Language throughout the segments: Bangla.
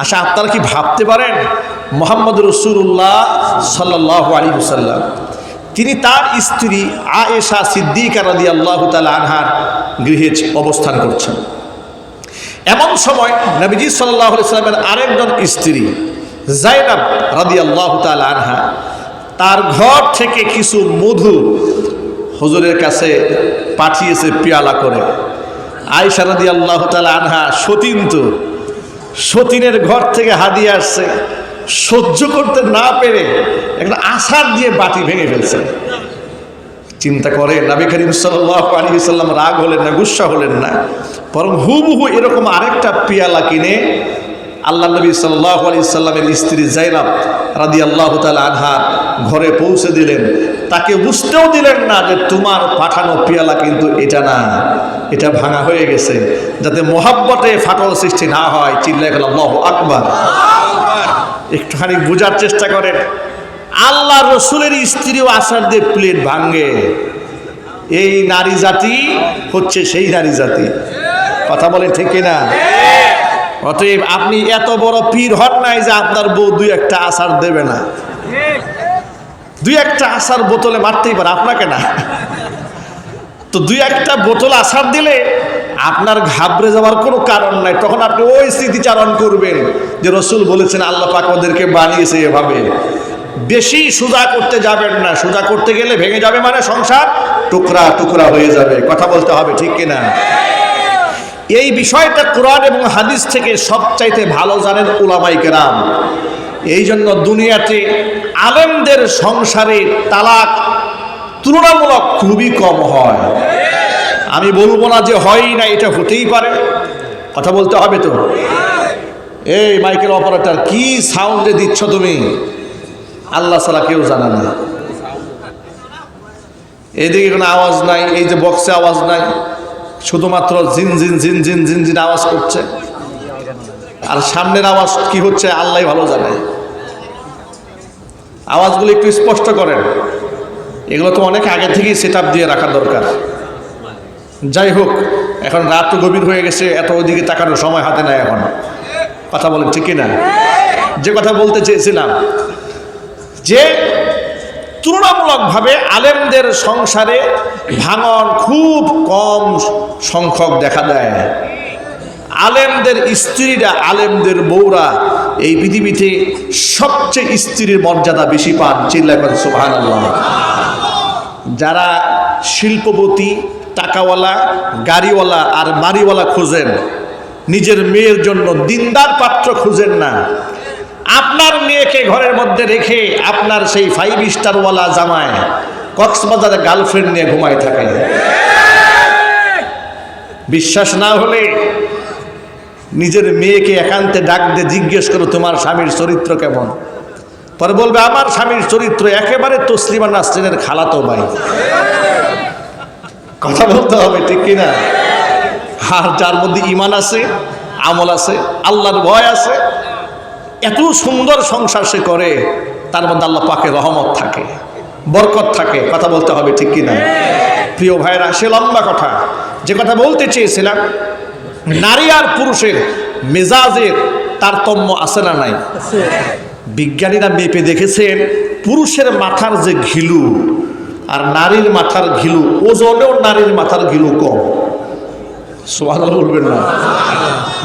আচ্ছা আপনারা কি ভাবতে পারেন মোহাম্মদ রসুল্লাহ সাল্লাহ আলী হুসাল্লাম তিনি তার স্ত্রী আয়েশা সিদ্দিকা রাদি আল্লাহ আনহার গৃহে অবস্থান করছেন। এমন সময় নবীজি সাল্লাহ সাল্লামের আরেকজন স্ত্রী জাইনাব রাদি আল্লাহ আনহা, তার ঘর থেকে কিছু মধু হুজুরের কাছে পাঠিয়েছে পেয়ালা করে। আয়েশা রাদি আল্লাহ তালা আনহা সতীন তো সতীনের ঘর থেকে হাদিয়ে আসছে। সহ্য করতে না পেরে একটা আশার দিয়ে বাটি ভেঙে ফেলছে। চিন্তা করে, নবী করিম সাল্লাম রাগ হলেন না, গুসা হলেন না। বরং হুবহু এরকম আরেকটা পিয়ালা কিনে আল্লাহ নবী সাল্লাহ আলী সাল্লামের স্ত্রী জাইনাব রাদি আল্লাহ তালা আনহা ঘরে পৌঁছে দিলেন। তাকে বুঝতেও দিলেন না যে তোমার পাঠানো পিয়ালা কিন্তু এটা না। এটা ভাঙা হয়ে গেছে, যাতে মোহাব্বতে ফাটল সৃষ্টি না হয় চিল্লাই গেল আল্লাহ আকবার। একটুখানি বোঝার চেষ্টা করেন, আল্লাহ রসুলের স্ত্রীও আসার দিয়ে প্লেট ভাঙ্গে এই নারী জাতি হচ্ছে সেই নারী জাতি। কথা বলে ঠিক না অতএব আপনি এত বড় পীর হন নাই যে আপনার বউ দুই একটা আসার দেবে না। দুই একটা আসার বোতলে মারতেই পারে, আপনাকে না। তো দুই একটা বোতল আসার দিলে আপনার ঘাবড়ে যাওয়ার কোনো কারণ নাই। তখন আপনি ওই স্মৃতিচারণ করবেন যে রসুল বলেছেন, আল্লাহ পাক ওদেরকে বানিয়েছে এভাবে। বেশি সোজা করতে যাবেন না। সোজা করতে গেলে ভেঙে যাবে মানে সংসার টুকরা টুকরা হয়ে যাবে। কথা বলতে হবে, ঠিক কিনা? এই বিষয়টা কোরআন এবং হাদিস থেকে সবচাইতে ভালো জানেন উলামাই কেরাম। এই জন্য দুনিয়াতে আলেমদের সংসারে তালাক তুলনামূলক খুবই কম হয়। আমি বলব না যে হয় না, এটা হতেই পারে। কথা বলতে হবে তো। এই মাইকেল অপারেটর, কি সাউন্ডে দিচ্ছ তুমি? আল্লাহ সালা কেউ জানে না। এদিকে কোনো আওয়াজ নাই, এই যে বক্সে আওয়াজ নাই। শুধুমাত্র জিন জিন জিন জিন জিন জিন আওয়াজ করছে। আর সামনের আওয়াজ কি হচ্ছে, আল্লাহ ভালো জানে। আওয়াজগুলো একটু স্পষ্ট করেন। এগুলো তো অনেক আগে থেকেই সেট দিয়ে রাখা দরকার। যাই হোক, এখন রাত তো গভীর হয়ে গেছে, এত ওইদিকে তাকানোর সময় হাতে নেয় এখন। কথা বলেন, ঠিক না যে কথা বলতে চেয়েছিলাম, যে তুলনামূলকভাবে আলেমদের সংসারে ভাঙন খুব কম সংখ্যক দেখা দেয়। আলেমদের স্ত্রীরা, আলেমদের বউরা এই পৃথিবীতে সবচেয়ে স্ত্রীর মর্যাদা বেশি পান চিল্লা করেন সুহান যারা শিল্পপতি, টাকাওয়ালা, গাড়িওয়ালা আর বাড়িওয়ালা খুঁজেন, নিজের মেয়ের জন্য দিনদার পাত্র খুঁজেন না। আপনার মেয়েকে ঘরের মধ্যে রেখে আপনার সেই ফাইভ স্টারওয়ালা জামায় কক্সবাজারে গার্লফ্রেন্ড নিয়ে ঘুমায় থাকে বিশ্বাস না হলে নিজের মেয়েকে একান্তে ডাক দিয়ে জিজ্ঞেস করো, তোমার স্বামীর চরিত্র কেমন? পরে বলবে, আমার স্বামীর চরিত্র একেবারে তসলিমা নাসরিনের খালাতো ভাই। কথা বলতে হবে, ঠিক কিনা? আর যার মধ্যে ইমান আছে, আমল আছে, আল্লাহর ভয় আছে, এত সুন্দর সংসার সে করে, তার মধ্যে আল্লাহ পাকে রহমত থাকে, বরকত থাকে। কথা বলতে হবে, ঠিক কিনা? প্রিয় ভাইরা সে লম্বা কথা। যে কথা বলতে চেয়েছিলাম, নারী আর পুরুষের মেজাজের তারতম্য আছে না নাই? বিজ্ঞানীরা মেপে দেখেছেন, পুরুষের মাথার যে ঘিলু আর নারীর মাথার ঘিলু, ওজনেও নারীর মাথার ঘিলু কম। সোহান বলবেন না।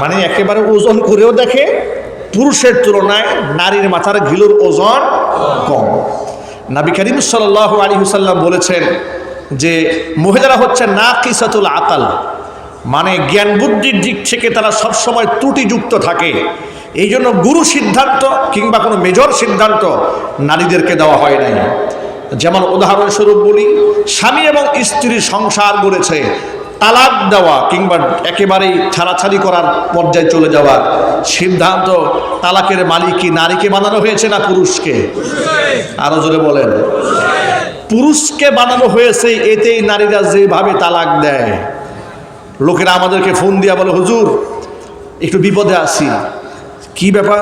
মানে একেবারে ওজন করেও দেখে, পুরুষের তুলনায় নারীর মাথার ঘিলুর ওজন কম। নাবি করিম সাল আলী হুসাল্লাম বলেছেন যে, মহিলারা হচ্ছে না কিসাতুল আতাল মানে জ্ঞান বুদ্ধির দিক থেকে তারা সবসময় ত্রুটিযুক্ত থাকে। এই জন্য গুরু সিদ্ধান্ত কিংবা কোনো মেজর সিদ্ধান্ত নারীদেরকে দেওয়া হয় নাই। যেমন উদাহরণস্বরূপ বলি, স্বামী এবং স্ত্রীর সংসার গড়েছে তালাক দেওয়া কিংবা একেবারেই ছাড়াছাড়ি করার পর্যায়ে চলে যাওয়ার সিদ্ধান্ত, তালাকের মালিক কি নারীকে বানানো হয়েছে না পুরুষকে? আরও জোরে বলেন। পুরুষকে বানানো হয়েছে, এতেই নারীরা যেভাবে তালাক দেয়। লোকেরা আমাদেরকে ফোন দিয়া বলে, হুজুর, একটু বিপদে আসি কি ব্যাপার?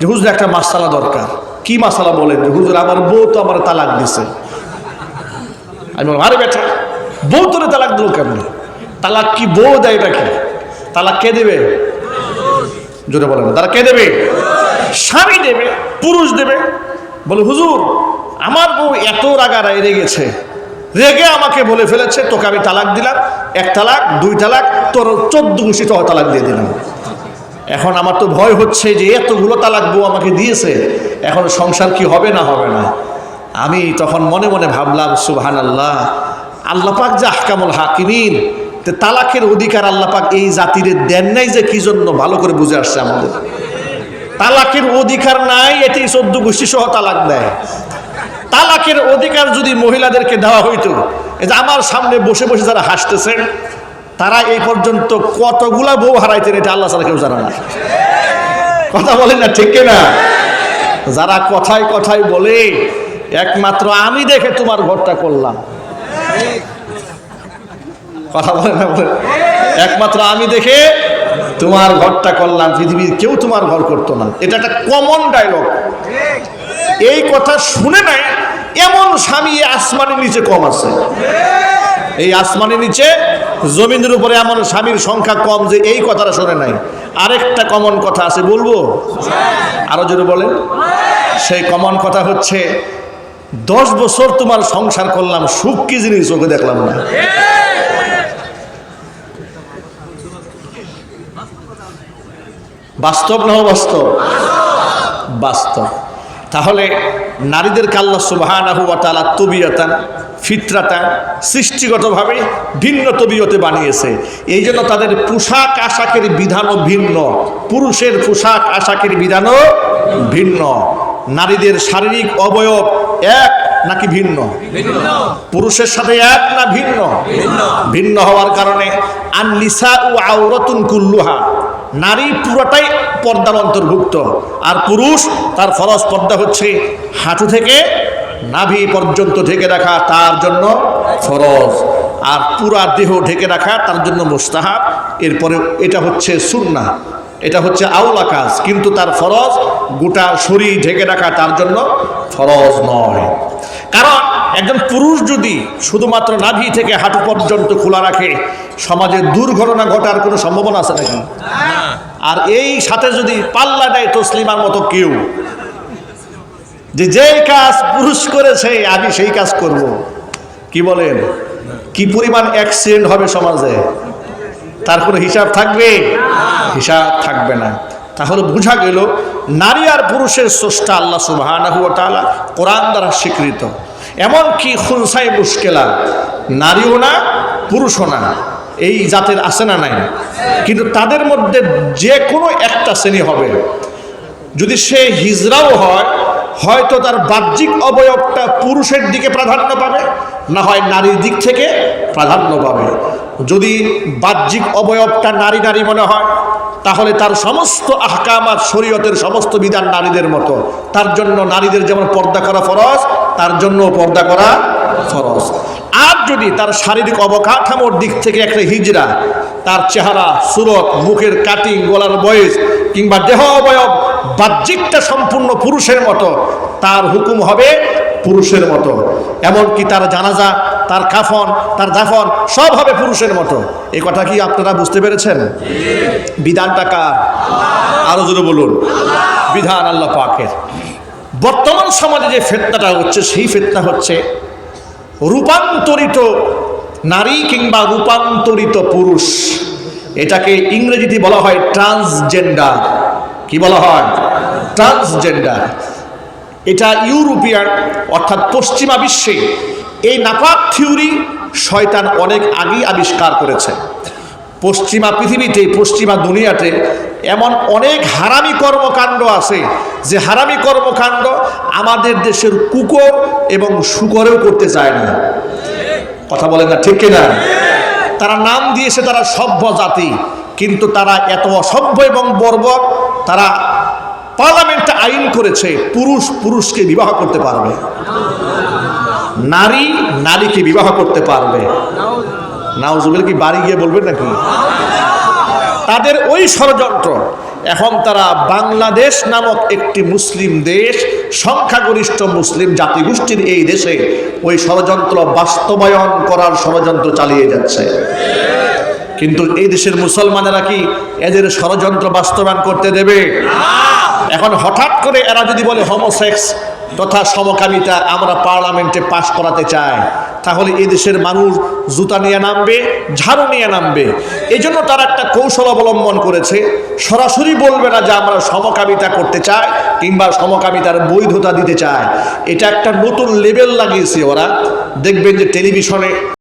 যে হুজুর, একটা মাসালা দরকার। কি মাসালা বলেন? যে হুজুর, আমার বউ তো আমার তালাক দিছে। আমি বললাম, আরে বেটা, বউ তোরে তালাক দিল কেমন? তালাক কি বউ দেয় নাকি? তালাক কে দেবে? জোরে বলেন তারা কে দেবে? স্বামী দেবে, পুরুষ দেবে। বলে, হুজুর, আমার বউ এত রাগারাই রেগেছে রেগে আমাকে বলে ফেলেছে, তোকে আমি তালাক দিলাম। এক তালাক, দুই তালাক, তোর চোদ্দ তো তালাক দিয়ে দিলাম। এখন আমার তো ভয় হচ্ছে যে এতগুলো তালাক বউ আমাকে দিয়েছে, এখন সংসার কি হবে না হবে না? আমি তখন মনে মনে ভাবলাম সুবহান আল্লাহ আল্লাপাক যে আহকামুল হাকিমিন তালাকের অধিকার আল্লাপাক এই জাতির দেন নাই যে কি জন্য ভালো করে বুঝে আসছে আমাদের। তালাকের অধিকার নাই, এটি চোদ্দ গোষ্ঠী সহ তালাক দেয়। তালাকের অধিকার যদি মহিলাদেরকে দেওয়া হইতো, এই যে আমার সামনে বসে বসে যারা হাসতেছে তারা এই পর্যন্ত কতগুলা বউ হারাইতেন এটা আল্লাহ ছাড়া কেউ জানে না। কথা বলেন না, ঠিক না যারা কথায় কথায় বলে, একমাত্র আমি দেখে তোমার ঘরটা করলাম। কথা বলে না বলে একমাত্র আমি দেখে তোমার ঘরটা করলাম, পৃথিবীর কেউ তোমার ঘর করতো না। এটা একটা কমন ডায়লগ এই কথা শুনে নাই এমন স্বামী আসমানের নিচে কম আছে। এই আসমানের নিচে জমিনের উপরে এমন স্বামীর সংখ্যা কম যে এই কথাটা শোনে নাই। আরেকটা কমন কথা আছে, বলব? আরও জোরে বলেন। সেই কমন কথা হচ্ছে, দশ বছর তোমার সংসার করলাম, সুখ কি জিনিস চোখে দেখলাম না? বাস্তব না বাস্তব বাস্তব। তাহলে নারীদেরকে আল্লাহ সুবাহানাহু ওয়া তাআলা তবিয়তান ফিতরাতান সৃষ্টিগতভাবে ভিন্ন তবিয়তে বানিয়েছে। এই জন্য তাদের পোশাক আশাকের বিধানও ভিন্ন, পুরুষের পোশাক আশাকের বিধানও ভিন্ন। নারীদের শারীরিক অবয়ব এক নাকি ভিন্ন? পুরুষের সাথে এক না ভিন্ন? ভিন্ন। হওয়ার কারণে আনলিসা ও আওরতুন কুল্লুহা। নারী পুরোটাই পর্দার অন্তর্ভুক্ত। আর পুরুষ, তার ফরজ পর্দা হচ্ছে হাঁটু থেকে নাভি পর্যন্ত ঢেকে রাখা, তার জন্য ফরজ। আর পুরা দেহ ঢেকে রাখা, তার জন্য মুস্তাহাব। এরপরে এটা হচ্ছে সুন্না এটা হচ্ছে আউলা কাজ। কিন্তু তার ফরজ, গোটা শরীর ঢেকে রাখা তার জন্য ফরজ নয়। কারণ একজন পুরুষ যদি শুধুমাত্র নাভি থেকে হাঁটু পর্যন্ত খোলা রাখে, সমাজে দুর্ঘটনা ঘটার কোনো সম্ভাবনা আছে নাকি? আর এই সাথে যদি পাল্লা দেয় তসলিমার মতো কেউ, যে যেই কাজ পুরুষ করেছে, আমি সেই কাজ করব। কি বলেন? কি পরিমাণ অ্যাক্সিডেন্ট হবে সমাজে? তার কোনো হিসাব থাকবে? হিসাব থাকবে না। তাহলে বোঝা গেল, নারী আর পুরুষের স্রষ্টা আল্লাহ তাআলা কোরআন দ্বারা স্বীকৃত। এমনকি খুনসাই মুশকেলা নারীও না, পুরুষও না। এই জাতের আছে না নাই? কিন্তু তাদের মধ্যে যে কোনো একটা শ্রেণি হবে। যদি সে হিজড়াও হয়, হয়তো তার বাহ্যিক অবয়বটা পুরুষের দিকে প্রাধান্য পাবে, না হয় নারীর দিক থেকে প্রাধান্য পাবে। যদি বাহ্যিক অবয়বটা নারী নারী মনে হয়, তাহলে তার সমস্ত আহকামাত শরীয়তের সমস্ত বিধান নারীদের মতো। তার জন্য নারীদের যেমন পর্দা করা ফরজ, তার জন্য পর্দা করা ফরজ। আর যদি তার শারীরিক অবকাঠামোর দিক থেকে একটা হিজড়া তার চেহারা, সুরত, মুখের কাটিং, গলার বয়স কিংবা দেহ অবয়ব বাহ্যিকটা সম্পূর্ণ পুরুষের মতো, তার হুকুম হবে পুরুষের মতো। এমনকি তার জানাজা, তার কাফন, তার দাফন সব হবে পুরুষের মতো। এই কথা কি আপনারা বুঝতে পেরেছেন? বিধানটা কার? আরও জোরে বলুন। বিধান আল্লাহ পাকের। বর্তমান সমাজে যে ফেতনাটা হচ্ছে, সেই ফেতনা হচ্ছে রূপান্তরিত নারী কিংবা রূপান্তরিত পুরুষ। এটাকে ইংরেজিতে বলা হয় ট্রান্সজেন্ডার কি বলা হয়? ট্রান্সজেন্ডার এটা ইউরোপিয়ান, অর্থাৎ পশ্চিমা বিশ্বে। এই নাপাক থিওরি শয়তান অনেক আগেই আবিষ্কার করেছে। পশ্চিমা পৃথিবীতে, পশ্চিমা দুনিয়াতে এমন অনেক হারামি কর্মকাণ্ড আছে যে হারামি কর্মকাণ্ড আমাদের দেশের কুকুর এবং শুকরেও করতে চায় না। কথা বলেন না ঠিক কিনা? তারা নাম দিয়েছে তারা সভ্য জাতি, কিন্তু তারা এত অসভ্য এবং বর্বর, তারা পার্লামেন্টে আইন করেছে, পুরুষ পুরুষকে বিবাহ করতে পারবে। নারী নারীকে বিবাহ করতে পারবে। নাওজুবিল কি বাড়ি গিয়ে বলবেন নাকি? তাদের ওই ষড়যন্ত্র। এখন তারা বাংলাদেশ নামক একটি মুসলিম দেশ, সংখ্যাগরিষ্ঠ মুসলিম জাতিগোষ্ঠীর এই দেশে ওই ষড়যন্ত্র বাস্তবায়ন করার ষড়যন্ত্র চালিয়ে যাচ্ছে। কিন্তু এই দেশের মুসলমানেরা কি এদের ষড়যন্ত্র বাস্তবায়ন করতে দেবে? এখন হঠাৎ করে এরা যদি বলে, হোমোসেক্স তথা সমকামিতা আমরা পার্লামেন্টে পাশ করাতে চাই। তাহলে এই দেশের মানুষ জুতা নিয়ে নামবে, ঝাড়ু নিয়ে নামবে। এই জন্য তারা একটা কৌশল অবলম্বন করেছে। সরাসরি বলবে না যে আমরা সমকামিতা করতে চাই কিংবা সমকামিতার বৈধতা দিতে চায় এটা একটা নতুন লেভেল লাগিয়েছে ওরা। দেখবেন যে টেলিভিশনে